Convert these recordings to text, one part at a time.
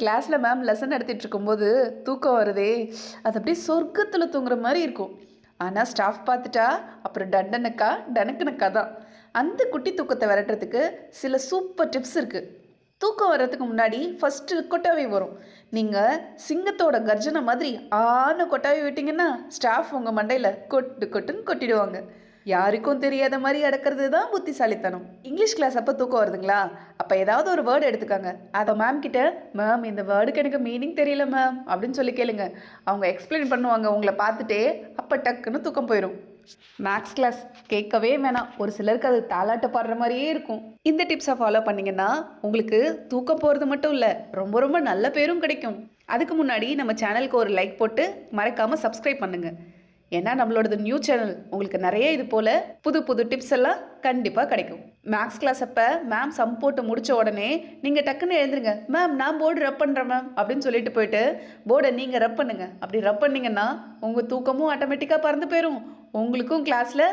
கிளாஸில் ma'am lesson நடத்திட்டு இருக்கும்போது தூக்கம் வருதே அது அப்படியே சொர்க்கத்தில் தூங்குற மாதிரி இருக்கும். ஆனால் ஸ்டாஃப் பார்த்துட்டா அப்புறம் டண்டனுக்கா டனக்கனுக்கா தான். அந்த குட்டி தூக்கத்தை விரட்டுறதுக்கு சில சூப்பர் டிப்ஸ் இருக்குது தூக்கம் வர்றதுக்கு முன்னாடி ஃபஸ்ட்டு கொட்டாவி வரும். நீங்கள் சிங்கத்தோட கர்ஜனை மாதிரி ஆன கொட்டாவி விட்டிங்கன்னா ஸ்டாஃப் உங்கள் மண்டையில் கொட்டு கொட்டுன்னு கொட்டிடுவாங்க. யாருக்கும் தெரியாத மாதிரி அடக்கிறது தான் புத்திசாலித்தனம். இங்கிலீஷ் கிளாஸ் அப்போ தூக்கம் வருதுங்களா? அப்போ ஏதாவது ஒரு வேர்டு எடுத்துக்காங்க. அதை மேம் கிட்ட மேம் இந்த வேர்டுக்கு எனக்கு மீனிங் தெரியல மேம் அப்படின்னு சொல்லி கேளுங்க. அவங்க எக்ஸ்பிளைன் பண்ணுவாங்க உங்களை பார்த்துட்டே அப்போ டக்குன்னு தூக்கம் போயிடும் மேக்ஸ் கிளாஸ் கேட்கவே வேணாம். ஒரு சிலருக்கு அது தாலாட்ட பாடுற மாதிரியே இருக்கும். இந்த டிப்ஸை ஃபாலோ பண்ணிங்கன்னா உங்களுக்கு தூக்கம் போகிறது மட்டும் இல்லை ரொம்ப ரொம்ப நல்ல பேரும் கிடைக்கும். அதுக்கு முன்னாடி நம்ம சேனலுக்கு ஒரு லைக் போட்டு மறக்காமல் சப்ஸ்கிரைப் பண்ணுங்கள் ஏன்னா நம்மளோடது நியூ சேனல் உங்களுக்கு நிறைய இது போல் புது புது டிப்ஸ் எல்லாம் கண்டிப்பாக கிடைக்கும். மேக்ஸ் கிளாஸ் அப்போ மேம் சம் போட்டு முடித்த உடனே நீங்கள் டக்குன்னு எழுந்துருங்க. மேம் நான் போர்டு ரப் பண்ணுறேன் மேம் அப்படின்னு சொல்லிட்டு போயிட்டு போர்டை நீங்கள் ரப் பண்ணுங்க. அப்படி ரப் பண்ணிங்கன்னா உங்கள் தூக்கமும் ஆட்டோமேட்டிக்காக பறந்து போயிடும் உங்களுக்கும் கிளாஸில்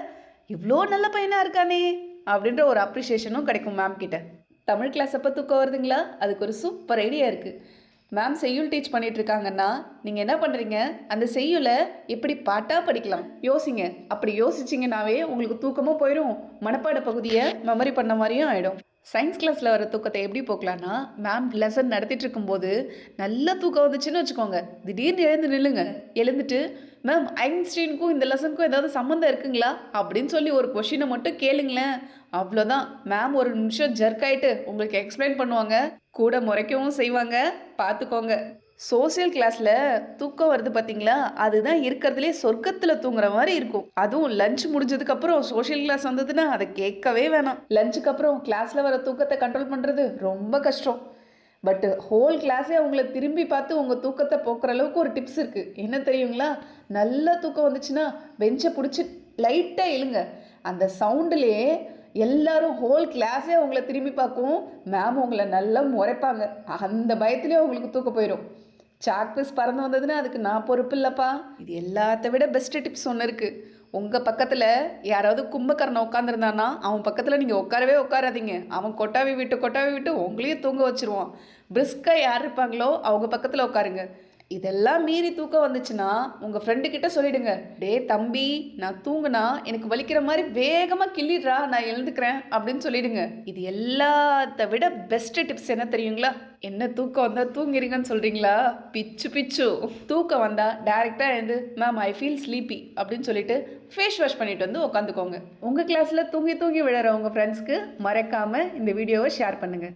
இவ்வளோ நல்ல பையனாக இருக்கானே அப்படின்ற ஒரு அப்ரிஷியேஷனும் கிடைக்கும் மேம் கிட்ட. தமிழ் கிளாஸ் அப்போ தூக்கம் வருதுங்களா? அதுக்கு ஒரு சூப்பர் ஐடியா இருக்குது மேம் செய்யுள் டீச் பண்ணிட்டு இருக்காங்கன்னா நீங்கள் என்ன பண்ணுறீங்க அந்த செய்யுளை எப்படி பாட்டாக படிக்கலாம்? யோசிங்க. அப்படி யோசிச்சிங்கனாவே உங்களுக்கு தூக்கமும் போயிடும் மனப்பாட பகுதியை மெமரி பண்ண மாதிரியும் ஆகிடும் சயின்ஸ் கிளாஸில் வர தூக்கத்தை எப்படி போக்கலான்னா மேம் லெசன் நடத்திட்டு இருக்கும்போது நல்லா தூக்கம் வந்துச்சுன்னு வச்சுக்கோங்க. திடீர்னு எழுந்து நில்லுங்க. எழுந்துட்டு மேம் ஐன்ஸ்டீனுக்கும் இந்த லெசனுக்கும் ஏதாவது சம்மந்தம் இருக்குங்களா? அப்படின்னு சொல்லி ஒரு கொஷினை மட்டும் கேளுங்களேன். அவ்வளோதான் மேம் ஒரு நிமிஷம் ஜர்க் ஆகிட்டு உங்களுக்கு எக்ஸ்பிளைன் பண்ணுவாங்க. கூட முறைக்கவும் செய்வாங்க. பார்த்துக்கோங்க சோசியல் கிளாஸில் தூக்கம் வருது பார்த்தீங்களா அதுதான் இருக்கிறதுலே சொர்க்கத்தில் தூங்குற மாதிரி இருக்கும். அதுவும் லஞ்ச் முடிஞ்சதுக்கப்புறம் சோஷியல் கிளாஸ் வந்ததுன்னா அதை கேட்கவே வேணாம். லஞ்சுக்கு அப்புறம் கிளாஸில் வர தூக்கத்தை கண்ட்ரோல் பண்ணுறது ரொம்ப கஷ்டம். பட்டு ஹோல் கிளாஸே அவங்கள திரும்பி பார்த்து உங்கள் தூக்கத்தை போக்குற அளவுக்கு ஒரு டிப்ஸ் இருக்குது என்ன தெரியுங்களா? நல்லா தூக்கம் வந்துச்சுன்னா பெஞ்சை பிடிச்சி லைட்டாக எழுங்க அந்த சவுண்டுலேயே எல்லாரும் ஹோல் கிளாஸே உங்களை திரும்பி பார்க்கும் மேம் உங்களை நல்லா முறைப்பாங்க. அந்த பயத்துலேயே உங்களுக்கு தூக்கம் போயிடும் சாக்பீஸ் பறந்து வந்ததுன்னா அதுக்கு நான் பொறுப்பு இல்லைப்பா. இது எல்லாத்த விட பெஸ்ட்டு டிப்ஸ் ஒன்று இருக்குது உங்கள் பக்கத்தில் யாராவது கும்பகரணம் உட்காந்துருந்தான்னா அவன் பக்கத்தில் நீங்கள் உட்காரவே உட்காராதீங்க. அவன் கொட்டாவி விட்டு கொட்டாவி விட்டு உங்களையும் தூங்க வச்சிருவான். பிரிஸ்காக யார் இருப்பாங்களோ அவங்க பக்கத்தில் உட்காருங்க. இதெல்லாம் மீறி தூக்கம் வந்துச்சுன்னா உங்கள் ஃப்ரெண்டு கிட்ட சொல்லிடுங்க. டே தம்பி நான் தூங்குனா எனக்கு வலிக்கிற மாதிரி வேகமாக கிள்ளிடுறா நான் எழுந்துக்கிறேன் அப்படின்னு சொல்லிடுங்க. இது எல்லாத்த விட பெஸ்ட் டிப்ஸ் என்ன தெரியுங்களா? என்ன தூக்கம் வந்தால் தூங்கிறீங்கன்னு சொல்கிறீங்களா பிச்சு பிச்சு. தூக்கம் வந்தால் டேரெக்டாக எழுந்து மேம் ஐ ஃபீல் ஸ்லீப்பி அப்படின்னு சொல்லிட்டு ஃபேஸ் வாஷ் பண்ணிட்டு வந்து உட்காந்துக்கோங்க உங்கள் கிளாஸில் தூங்கி தூங்கி விழுற உங்கள் ஃப்ரெண்ட்ஸ்க்கு மறக்காமல் இந்த வீடியோவை ஷேர் பண்ணுங்கள்